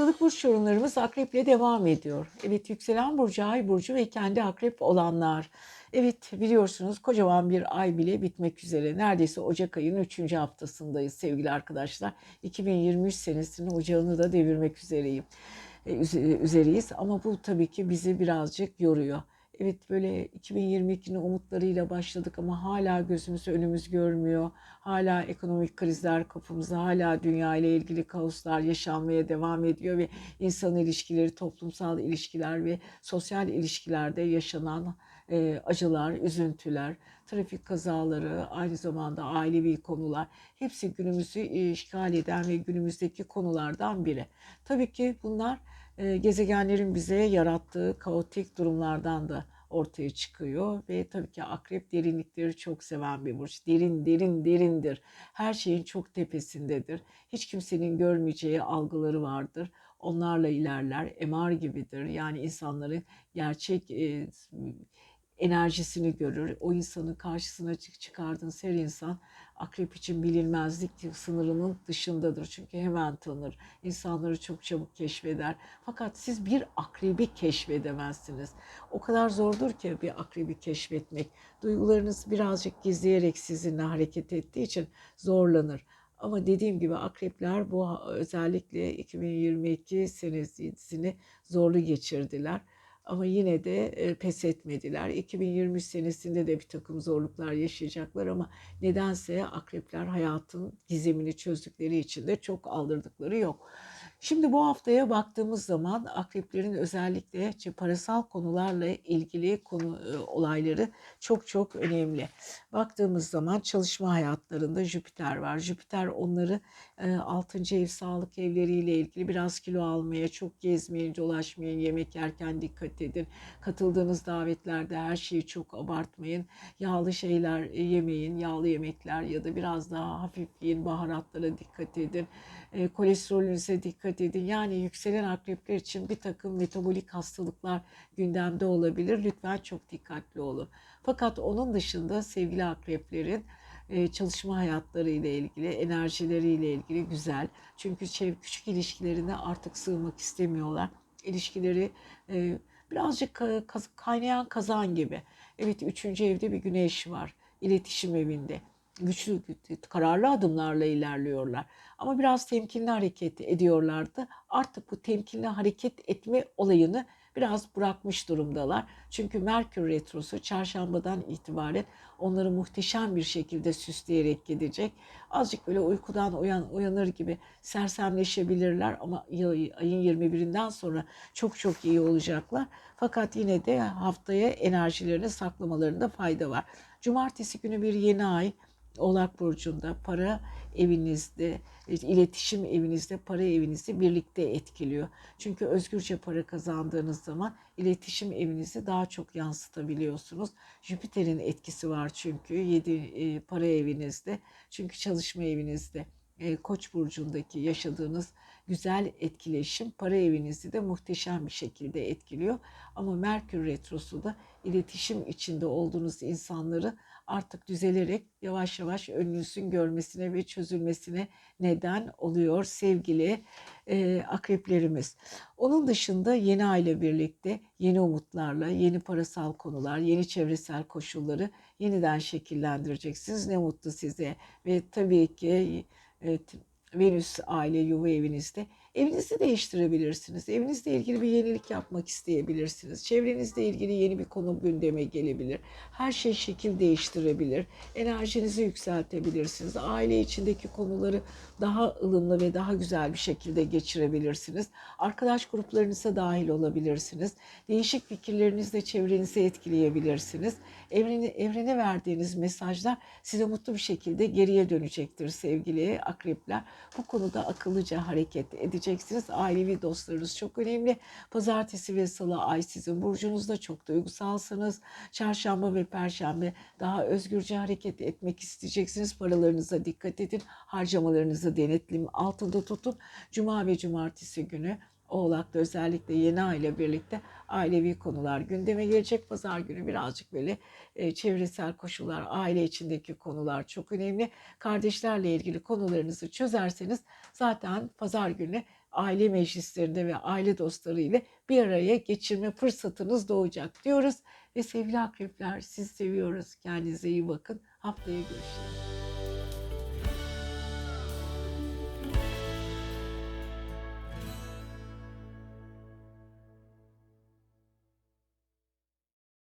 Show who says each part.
Speaker 1: Haftalık burç yorumlarımız akreple devam ediyor. Evet yükselen burcu, ay burcu ve kendi akrep olanlar. Evet biliyorsunuz kocaman bir ay bile bitmek üzere. Neredeyse Ocak ayının 3. haftasındayız sevgili arkadaşlar. 2023 senesinin ocağını da devirmek üzereyim. e, üze- üzereyiz ama bu tabii ki bizi birazcık yoruyor. Evet böyle 2022'nin umutlarıyla başladık ama hala gözümüz önümüz görmüyor. Hala ekonomik krizler kapımızda, hala dünya ile ilgili kaoslar yaşanmaya devam ediyor ve insan ilişkileri, toplumsal ilişkiler ve sosyal ilişkilerde yaşanan e, acılar, üzüntüler, trafik kazaları, aynı zamanda ailevi konular hepsi günümüzü e, işgal eden ve günümüzdeki konulardan biri. Tabii ki bunlar gezegenlerin bize yarattığı kaotik durumlardan da ortaya çıkıyor ve tabii ki akrep derinlikleri çok seven bir burç. Derin, derin, derindir. Her şeyin çok tepesindedir. Hiç kimsenin görmeyeceği algıları vardır. Onlarla ilerler, MR gibidir. Yani insanların gerçek e, enerjisini görür. O insanın karşısına çık çıkardığınız her insan akrep için bilinmezlik sınırının dışındadır. Çünkü hemen tanır. İnsanları çok çabuk keşfeder. Fakat siz bir akrebi keşfedemezsiniz. O kadar zordur ki bir akrebi keşfetmek. Duygularınız birazcık gizleyerek sizinle hareket ettiği için zorlanır. Ama dediğim gibi akrepler bu özellikle 2022 senesini zorlu geçirdiler. Ama yine de e, pes etmediler. 2023 senesinde de bir takım zorluklar yaşayacaklar ama nedense akrepler hayatın gizemini çözdükleri için de çok aldırdıkları yok. Şimdi bu haftaya baktığımız zaman akreplerin özellikle parasal konularla ilgili konu e, olayları çok çok önemli. Baktığımız zaman çalışma hayatlarında Jüpiter var. Jüpiter onları 6. ev sağlık evleriyle ilgili biraz kilo almaya, çok gezmeyin, dolaşmayın, yemek yerken dikkat edin. Katıldığınız davetlerde her şeyi çok abartmayın. Yağlı şeyler e, yemeyin, yağlı yemekler ya da biraz daha hafif yiyin, baharatlara dikkat edin. E, kolesterolünüze dikkat edin. Yani yükselen akrepler için bir takım metabolik hastalıklar gündemde olabilir. Lütfen çok dikkatli olun. Fakat onun dışında sevgili akreplerin çalışma hayatları ile ilgili, enerjileriyle ilgili güzel. Çünkü küçük ilişkilerine artık sığmak istemiyorlar. İlişkileri e, birazcık kaynayan kazan gibi. Evet üçüncü evde bir güneş var. İletişim evinde. Güçlü, kararlı adımlarla ilerliyorlar. Ama biraz temkinli hareket ediyorlardı. Artık bu temkinli hareket etme olayını biraz bırakmış durumdalar. Çünkü Merkür Retrosu çarşambadan itibaren onları muhteşem bir şekilde süsleyerek gidecek. Azıcık böyle uykudan uyan, uyanır gibi sersemleşebilirler ama ayın 21'inden sonra çok çok iyi olacaklar. Fakat yine de haftaya enerjilerini saklamalarında fayda var. Cumartesi günü bir yeni ay Oğlak Burcu'nda para evinizde, iletişim evinizde, para evinizi birlikte etkiliyor. Çünkü özgürce para kazandığınız zaman iletişim evinizi daha çok yansıtabiliyorsunuz. Jüpiter'in etkisi var çünkü 7 para evinizde. Çünkü çalışma evinizde. e, Koç burcundaki yaşadığınız güzel etkileşim para evinizi de muhteşem bir şekilde etkiliyor. Ama Merkür retrosu da iletişim içinde olduğunuz insanları artık düzelerek yavaş yavaş önünüzün görmesine ve çözülmesine neden oluyor sevgili e, akreplerimiz. Onun dışında yeni aile birlikte yeni umutlarla, yeni parasal konular, yeni çevresel koşulları yeniden şekillendireceksiniz. Ne mutlu size ve tabii ki e, Venüs aile yuva evinizde Evinizi değiştirebilirsiniz. Evinizle ilgili bir yenilik yapmak isteyebilirsiniz. Çevrenizle ilgili yeni bir konu gündeme gelebilir. Her şey şekil değiştirebilir. Enerjinizi yükseltebilirsiniz. Aile içindeki konuları daha ılımlı ve daha güzel bir şekilde geçirebilirsiniz. Arkadaş gruplarınıza dahil olabilirsiniz. Değişik fikirlerinizle çevrenizi etkileyebilirsiniz. Evrene, evrene verdiğiniz mesajlar size mutlu bir şekilde geriye dönecektir sevgili akrepler. Bu konuda akıllıca hareket edeceksiniz. Ailevi dostlarınız çok önemli. Pazartesi ve salı ay sizin burcunuzda çok duygusalsınız. Çarşamba ve perşembe daha özgürce hareket etmek isteyeceksiniz. Paralarınıza dikkat edin. Harcamalarınızı denetlim altında tutun. Cuma ve cumartesi günü Oğlak'ta özellikle yeni aile birlikte ailevi konular gündeme gelecek. Pazar günü birazcık böyle e, çevresel koşullar, aile içindeki konular çok önemli. Kardeşlerle ilgili konularınızı çözerseniz zaten pazar günü aile meclislerinde ve aile dostları ile bir araya geçirme fırsatınız doğacak diyoruz. Ve sevgili akrepler siz seviyoruz. Kendinize iyi bakın. Haftaya görüşürüz.